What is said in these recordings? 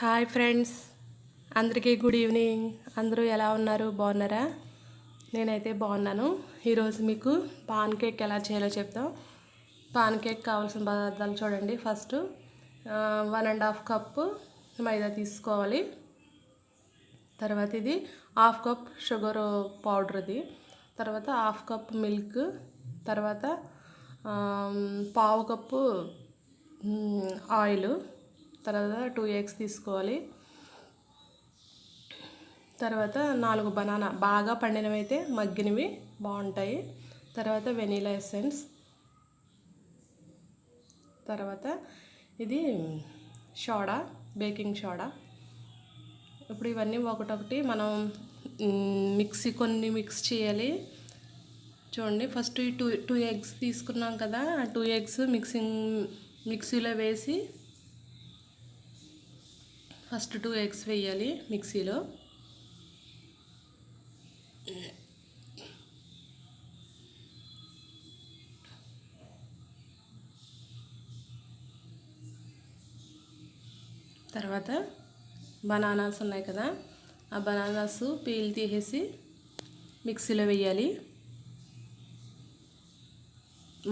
Hi friends. అందరికీ good evening. అందరూ ఎలా ఉన్నారు? బాగున్నారా? నేనైతే బాగున్నాను. ఈరోజు మీకు పాన్ కేక్ ఎలా చేయాలో చెప్తాం పాన్ కేక్ కావాల్సిన పదార్థాలు చూడండి. First one and half cup మైదా తీసుకోవాలి. తర్వాత ఇది హాఫ్ కప్ షుగర్ పౌడర్ది. తర్వాత హాఫ్ కప్ మిల్క్. తర్వాత పావు కప్పు ఆయిల్. తర్వాత టూ ఎగ్స్ తీసుకోవాలి. తర్వాత నాలుగు బనానా బాగా పండినవి అయితే మగ్గినవి బాగుంటాయి. తర్వాత వెనీలా ఎసెన్స్. తర్వాత ఇది సోడా బేకింగ్ సోడా ఇప్పుడు ఇవన్నీ ఒకటొకటి మనం మిక్సీ కొన్ని మిక్స్ చేయాలి. చూడండి ఫస్ట్ ఈ టూ టూ ఎగ్స్ తీసుకున్నాం కదా టూ ఎగ్స్ మిక్సింగ్ మిక్సీలో వేసి ఫస్ట్ టూ ఎగ్స్ వేయాలి మిక్సీలో. తర్వాత బనానాస్ ఉన్నాయి కదా ఆ బనానాస్ పీల్ తీసేసి మిక్సీలో వేయాలి.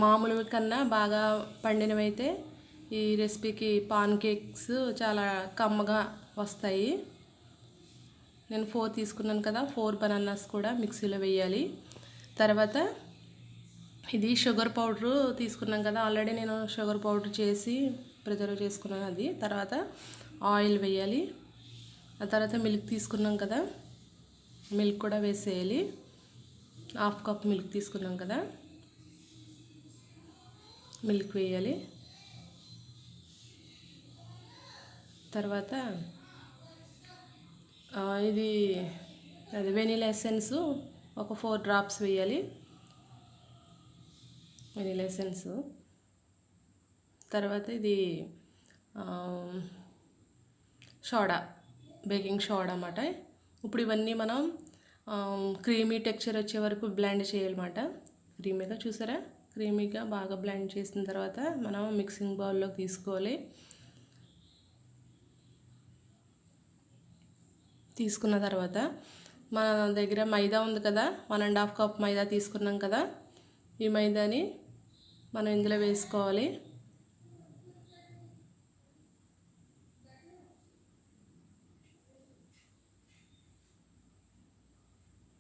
మామూలు కన్నా బాగా పండినవైతే ఈ రెసిపీకి పాన్ కేక్స్ చాలా కమ్మగా వస్తాయి. నేను ఫోర్ తీసుకున్నాను కదా ఫోర్ బనానాస్ కూడా మిక్సీలో వేయాలి. తర్వాత ఇది షుగర్ పౌడరు తీసుకున్నాం కదా ఆల్రెడీ నేను షుగర్ పౌడర్ చేసి ప్రిజర్వ్ చేసుకున్నాను అది. తర్వాత ఆయిల్ వేయాలి. ఆ తర్వాత మిల్క్ తీసుకున్నాం కదా మిల్క్ కూడా వేసేయాలి. హాఫ్ కప్ మిల్క్ తీసుకున్నాం కదా మిల్క్ వేయాలి. తర్వాత ఇది అది వెనీలా ఎసెన్స్ ఒక ఫోర్ డ్రాప్స్ వేయాలి వెనీలా ఎసెన్స్. తర్వాత ఇది సోడా బేకింగ్ సోడా అన్నమాట. ఇప్పుడు ఇవన్నీ మనం క్రీమీ టెక్స్చర్ వచ్చే వరకు బ్లెండ్ చేయాలన్నమాట. క్రీమీగా చూసారా? క్రీమీగా బాగా బ్లెండ్ చేసిన తర్వాత మనం మిక్సింగ్ బౌల్లోకి తీసుకోవాలి. తీసుకున్న తర్వాత మన దగ్గర మైదా ఉంది కదా one and half cup maida తీసుకున్నాం కదా ఈ మైదాని మనం ఇందులో వేసుకోవాలి.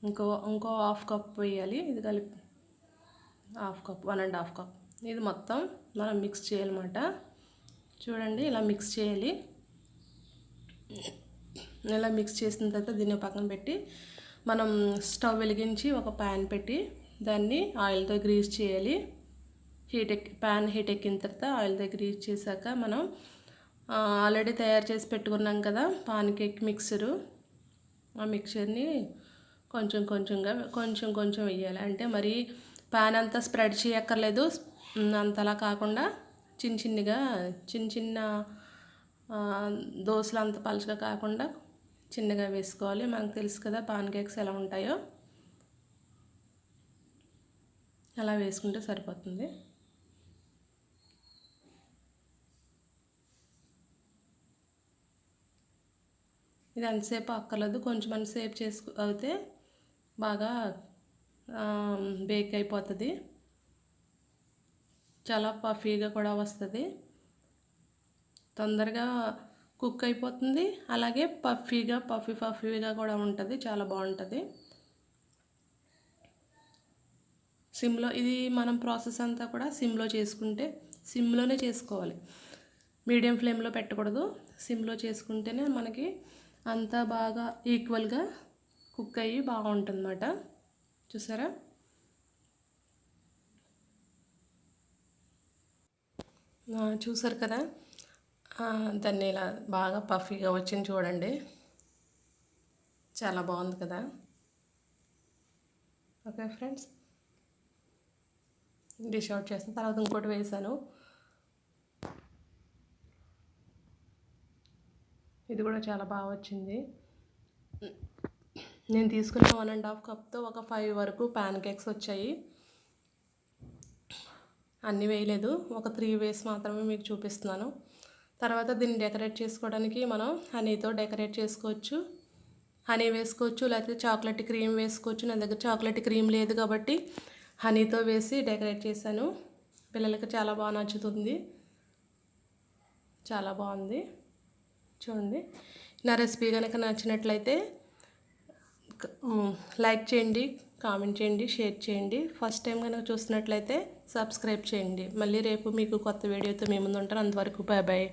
ఇంకో ఇంకో హాఫ్ కప్ వేయాలి. ఇది కలిపి half cup one and half cup ఇది మొత్తం మనం మిక్స్ చేయాలన్నమాట. చూడండి ఇలా మిక్స్ చేయాలి. ఇలా మిక్స్ చేసిన తర్వాత దీన్ని పక్కన పెట్టి మనం స్టవ్ వెలిగించి ఒక ప్యాన్ పెట్టి దాన్ని ఆయిల్తో గ్రీస్ చేయాలి. హీట్ ఎక్కి ప్యాన్ హీట్ ఎక్కిన తర్వాత ఆయిల్తో గ్రీస్ చేశాక మనం ఆల్రెడీ తయారు చేసి పెట్టుకున్నాం కదా పాన్ కేక్ మిక్సరు. ఆ మిక్చర్ని కొంచెం కొంచెంగా కొంచెం కొంచెం వేయాలి. అంటే మరి ప్యాన్ అంతా స్ప్రెడ్ చేయక్కర్లేదు. అంతలా కాకుండా చిన్న చిన్నగా చిన్న చిన్న దోశలు అంత పలుచగా కాకుండా చిన్నగా వేసుకోవాలి. మనకు తెలుసు కదా పాన్ కేక్స్ ఎలా ఉంటాయో. అలా వేసుకుంటే సరిపోతుంది. ఇది ఎంతసేపు అక్కర్లేదు. కొంచెం అంతసేపు చేసుకు అయితే బాగా బేక్ అయిపోతుంది. చాలా పఫీగా కూడా వస్తుంది. తొందరగా కుక్ అయిపోతుంది. అలాగే పఫీగా పఫీ పఫీగా కూడా ఉంటుంది. చాలా బాగుంటుంది. సిమ్లో ఇది మనం ప్రాసెస్ అంతా కూడా సిమ్లో చేసుకుంటే సిమ్లోనే చేసుకోవాలి. మీడియం ఫ్లేమ్లో పెట్టకూడదు. సిమ్లో చేసుకుంటేనే మనకి అంతా బాగా ఈక్వల్గా కుక్ అయ్యి బాగుంటుందన్నమాట. చూసారా? చూసారు కదా? దాన్ని ఇలా బాగా పఫీగా వచ్చింది చూడండి. చాలా బాగుంది కదా. Okay friends. డిష్ అవుట్ చేసిన తర్వాత ఇంకోటి వేసాను. ఇది కూడా చాలా బాగా వచ్చింది. నేను తీసుకున్న వన్ అండ్ హాఫ్ కప్తో ఒక ఫైవ్ వరకు ప్యాన్ కేక్స్ వచ్చాయి. అన్నీ వేయలేదు. ఒక త్రీ వేస్ మాత్రమే మీకు చూపిస్తున్నాను. తర్వాత దీన్ని డెకరేట్ చేసుకోవడానికి మనం హనీతో డెకరేట్ చేసుకోవచ్చు. హనీ వేసుకోవచ్చు లేకపోతే చాక్లెట్ క్రీమ్ వేసుకోవచ్చు. నా దగ్గర చాక్లెట్ క్రీమ్ లేదు కాబట్టి హనీతో వేసి డెకరేట్ చేశాను. పిల్లలకి చాలా బాగా నచ్చుతుంది. చాలా బాగుంది. చూడండి. నా రెసిపీ కనుక నచ్చినట్లయితే లైక్ చేయండి కామెంట్ చేయండి షేర్ చేయండి. ఫస్ట్ టైం కనుక చూసినట్లయితే సబ్స్క్రైబ్ చేయండి. మళ్ళీ రేపు మీకు కొత్త వీడియోతో మీ ముందు ఉంటాను. అంతవరకు బాయ్ బాయ్